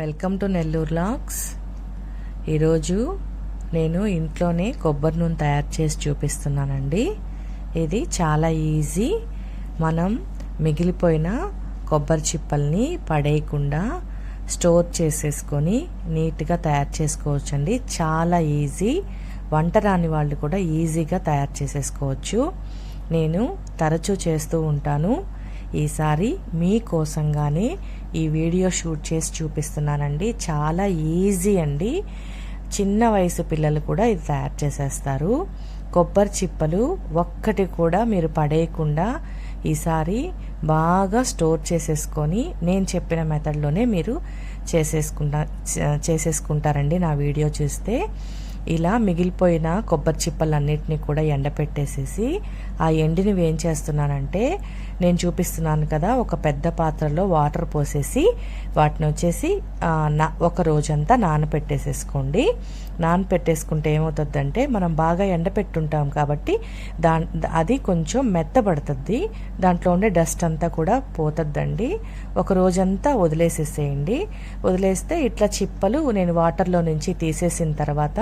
Welcome to Nellore lakhs. ఈరోజు నేను ఇంట్లోనే కొబ్బరి నూనె తయారు చేసి చూపిస్తున్నానండి. ఇది చాలా ఈజీ. మనం మిగిలిపోయిన కొబ్బరి చిప్పల్ని పడేయకుండా స్టోర్ చేసేసుకొని నీట్గా తయారు చేసుకోవచ్చండి. చాలా ఈజీ. వంట రాని వాళ్ళు కూడా ఈజీగా తయారు చేసేసుకోవచ్చు. నేను తరచూ చేస్తూ ఉంటాను. ఈసారి మీకోసంగానే ఈ వీడియో షూట్ చేసి చూపిస్తున్నానండి. చాలా ఈజీ అండి. చిన్న వయసు పిల్లలు కూడా ఇది తయారు చేసేస్తారు. కొబ్బరి చిప్పలు ఒక్కటి కూడా మీరు పడేయకుండా ఈసారి బాగా స్టోర్ చేసేసుకొని నేను చెప్పిన మెథడ్లోనే మీరు చేసేసుకుంటా చేసేసుకుంటారండి నా వీడియో చూస్తే. ఇలా మిగిలిపోయిన కొబ్బరి చిప్పలన్నిటినీ కూడా ఎండపెట్టేసేసి ఆ ఎండిని ఏం చేస్తున్నానంటే నేను చూపిస్తున్నాను కదా ఒక పెద్ద పాత్రలో వాటర్ పోసేసి వాటిని వచ్చేసి నా ఒక రోజంతా నానపెట్టేసేసుకోండి. నానపెట్టేసుకుంటే ఏమవుతుందంటే మనం బాగా ఎండపెట్టుంటాం కాబట్టి దా అది కొంచెం మెత్తబడుతుంది. దాంట్లో ఉండే డస్ట్ అంతా కూడా పోతుందండి ఒక రోజంతా వదిలేసేసేయండి. వదిలేస్తే ఇట్లా చిప్పలు నేను వాటర్లో నుంచి తీసేసిన తర్వాత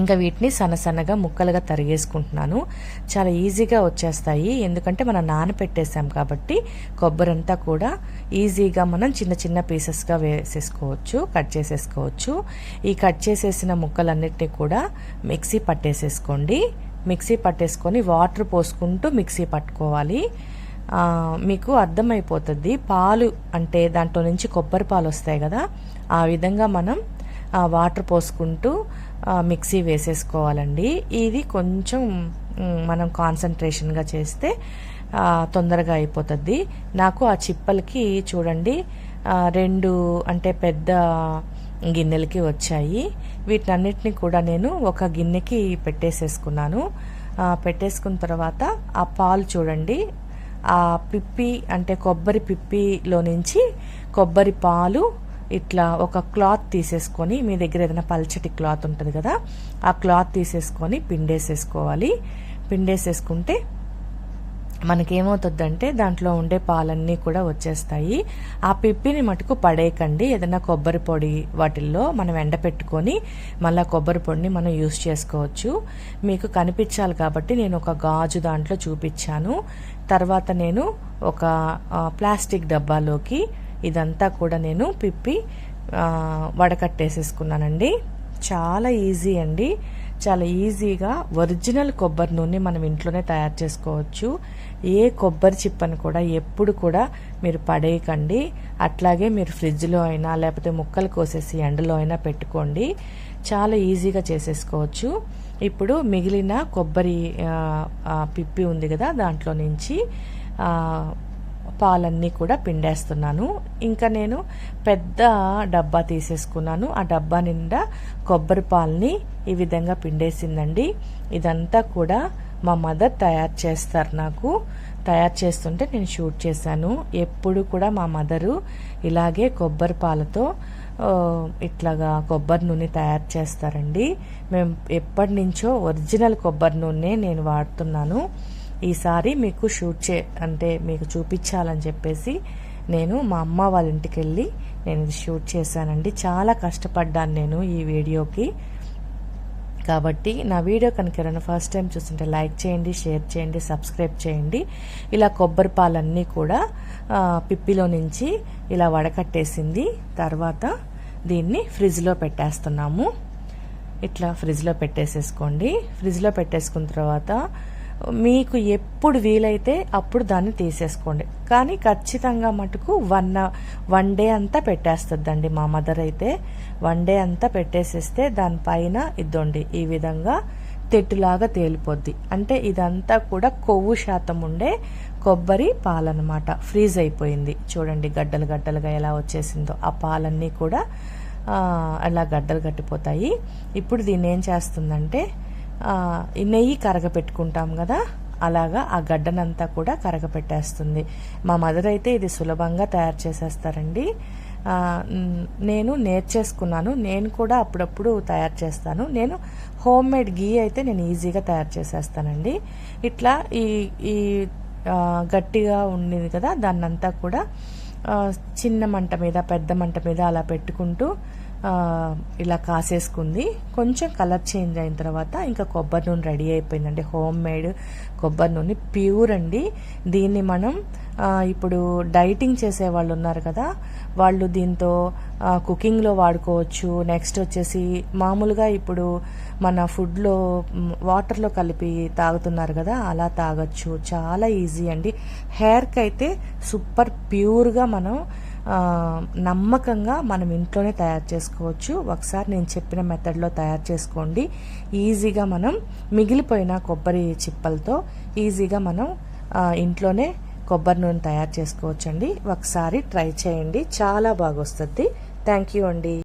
ఇంకా వీటిని సన్న సన్నగా ముక్కలుగా తరిగేసుకుంటున్నాను. చాలా ఈజీగా వచ్చేస్తాయి. ఎందుకంటే మనం నానపెట్టేసాం కాబట్టి కొబ్బరి అంతా కూడా ఈజీగా మనం చిన్న చిన్న పీసెస్గా వేసేసుకోవచ్చు కట్ చేసేసుకోవచ్చు. ఈ కట్ చేసేసిన ముక్కలన్నిటినీ కూడా మిక్సీ పట్టేసేసుకోండి. మిక్సీ పట్టేసుకొని వాటర్ పోసుకుంటూ మిక్సీ పట్టుకోవాలి. మీకు అర్థమైపోతుంది. పాలు అంటే దాంట్లో నుంచి కొబ్బరి పాలు వస్తాయి కదా ఆ విధంగా మనం వాటర్ పోసుకుంటూ మిక్సీ వేసేసుకోవాలండి. ఇది కొంచెం మనం కాన్సన్ట్రేషన్గా చేస్తే తొందరగా అయిపోతుంది. నాకు ఆ చిప్పలకి చూడండి రెండు అంటే పెద్ద గిన్నెలకి వచ్చాయి. వీటన్నిటిని కూడా నేను ఒక గిన్నెకి పెట్టేసేసుకున్నాను. పెట్టేసుకున్న తర్వాత ఆ పాలు చూడండి ఆ పిప్పి అంటే కొబ్బరి పిప్పిలో నుంచి కొబ్బరి పాలు ఇట్లా ఒక క్లాత్ తీసేసుకొని మీ దగ్గర ఏదైనా పల్చటి క్లాత్ ఉంటుంది కదా ఆ క్లాత్ తీసేసుకొని పిండేసేసుకోవాలి. పిండేసేసుకుంటే మనకేమవుతుందంటే దాంట్లో ఉండే పాలన్నీ కూడా వచ్చేస్తాయి. ఆ పిప్పిని మటుకు పడేయకండి. ఏదైనా కొబ్బరి పొడి వాటిల్లో మనం ఎండపెట్టుకొని మళ్ళీ కొబ్బరి పొడిని మనం యూస్ చేసుకోవచ్చు. మీకు కనిపించాలి కాబట్టి నేను ఒక గాజు దాంట్లో చూపించాను. తర్వాత నేను ఒక ప్లాస్టిక్ డబ్బాలోకి ఇదంతా కూడా నేను పిప్పి వడకట్టేసేసుకున్నానండి. చాలా ఈజీ అండి. చాలా ఈజీగా ఒరిజినల్ కొబ్బరి నూనె మనం ఇంట్లోనే తయారు చేసుకోవచ్చు. ఏ కొబ్బరి చిప్పను కూడా ఎప్పుడు కూడా మీరు పడేయకండి. అట్లాగే మీరు ఫ్రిడ్జ్లో అయినా లేకపోతే ముక్కలు కోసేసి ఎండలో అయినా పెట్టుకోండి. చాలా ఈజీగా చేసేసుకోవచ్చు. ఇప్పుడు మిగిలిన కొబ్బరి పిప్పి ఉంది కదా దాంట్లో నుంచి పాలన్నీ కూడా పిండేస్తున్నాను. ఇంకా నేను పెద్ద డబ్బా తీసేసుకున్నాను. ఆ డబ్బా నిండా కొబ్బరి పాలని ఈ విధంగా పిండేసిందండి. ఇదంతా కూడా మా మదర్ తయారు చేస్తారు నాకు. తయారు చేస్తుంటే నేను షూట్ చేశాను. ఎప్పుడు కూడా మా మదరు ఇలాగే కొబ్బరి పాలతో ఇట్లాగా కొబ్బరి నూనె తయారు చేస్తారండి. మేము ఎప్పటి నుంచో ఒరిజినల్ కొబ్బరి నూనె నేను వాడుతున్నాను. ఈసారి మీకు షూట్ చే అంటే మీకు చూపించాలని చెప్పేసి నేను మా అమ్మ వాళ్ళ ఇంటికి వెళ్ళి నేను ఇది షూట్ చేశానండి. చాలా కష్టపడ్డాను నేను ఈ వీడియోకి. కాబట్టి నా వీడియో కనుక ఎవరైనా ఫస్ట్ టైం చూస్తుంటే లైక్ చేయండి షేర్ చేయండి సబ్స్క్రైబ్ చేయండి. ఇలా కొబ్బరి పాలన్నీ కూడా పిప్పిలో నుంచి ఇలా వడకట్టేసింది. తర్వాత దీన్ని ఫ్రిడ్జ్లో పెట్టేస్తున్నాము. ఇట్లా ఫ్రిడ్జ్లో పెట్టేసేసుకోండి. ఫ్రిడ్జ్లో పెట్టేసుకున్న తర్వాత మీకు ఎప్పుడు వీలైతే అప్పుడు దాన్ని తీసేసుకోండి. కానీ ఖచ్చితంగా మటుకు వన్ వన్ డే అంతా పెట్టేస్తుందండి మా మదర్ అయితే. వన్ డే అంతా పెట్టేసేస్తే దానిపైన ఇద్దండి ఈ విధంగా తెట్టులాగా తేలిపోద్ది. అంటే ఇదంతా కూడా కొవ్వు శాతం ఉండే కొబ్బరి పాలనమాట. ఫ్రీజ్ అయిపోయింది. చూడండి గడ్డలు గడ్డలుగా ఎలా వచ్చేసిందో. ఆ పాలన్నీ కూడా అలా గడ్డలు కట్టిపోతాయి ఇప్పుడు దీన్ని ఏం చేస్తుందంటే నెయ్యి కరగపెట్టుకుంటాం కదా? అలాగా ఆ గడ్డనంతా కూడా కరగపెట్టేస్తుంది. మా మదర్ అయితే ఇది సులభంగా తయారు చేసేస్తారండి. నేను నేర్చేసుకున్నాను. నేను కూడా అప్పుడప్పుడు తయారు చేస్తాను. నేను హోమ్ మేడ్ గీ అయితే నేను ఈజీగా తయారు చేసేస్తానండి. ఇట్లా ఈ ఈ గట్టిగా ఉండేది కదా దాన్నంతా కూడా చిన్న మంట మీద పెద్ద మంట మీద అలా పెట్టుకుంటూ ఇలా కాసేసుకుంది. కొంచెం కలర్ చేంజ్ అయిన తర్వాత ఇంకా కొబ్బరి నూనె రెడీ అయిపోయిందండి. హోమ్ మేడ్ కొబ్బరి నూనె. ప్యూర్ అండి. దీన్ని మనం ఇప్పుడు డైటింగ్ చేసే వాళ్ళు ఉన్నారు కదా వాళ్ళు దీంతో కుకింగ్లో వాడుకోవచ్చు. నెక్స్ట్ వచ్చేసి మామూలుగా ఇప్పుడు మన ఫుడ్లో వాటర్లో కలిపి తాగుతున్నారు కదా అలా తాగొచ్చు. చాలా ఈజీ అండి. హెయిర్కి అయితే సూపర్ ప్యూర్గా మనం నమ్మకంగా మనం ఇంట్లోనే తయారు చేసుకోవచ్చు. ఒకసారి నేను చెప్పిన మెథడ్లో తయారు చేసుకోండి. ఈజీగా మనం మిగిలిపోయిన కొబ్బరి చిప్పలతో ఈజీగా మనం ఇంట్లోనే కొబ్బరి నూనె తయారు చేసుకోవచ్చండి. ఒకసారి ట్రై చేయండి. చాలా బాగా వస్తుంది థ్యాంక్ యూ అండి.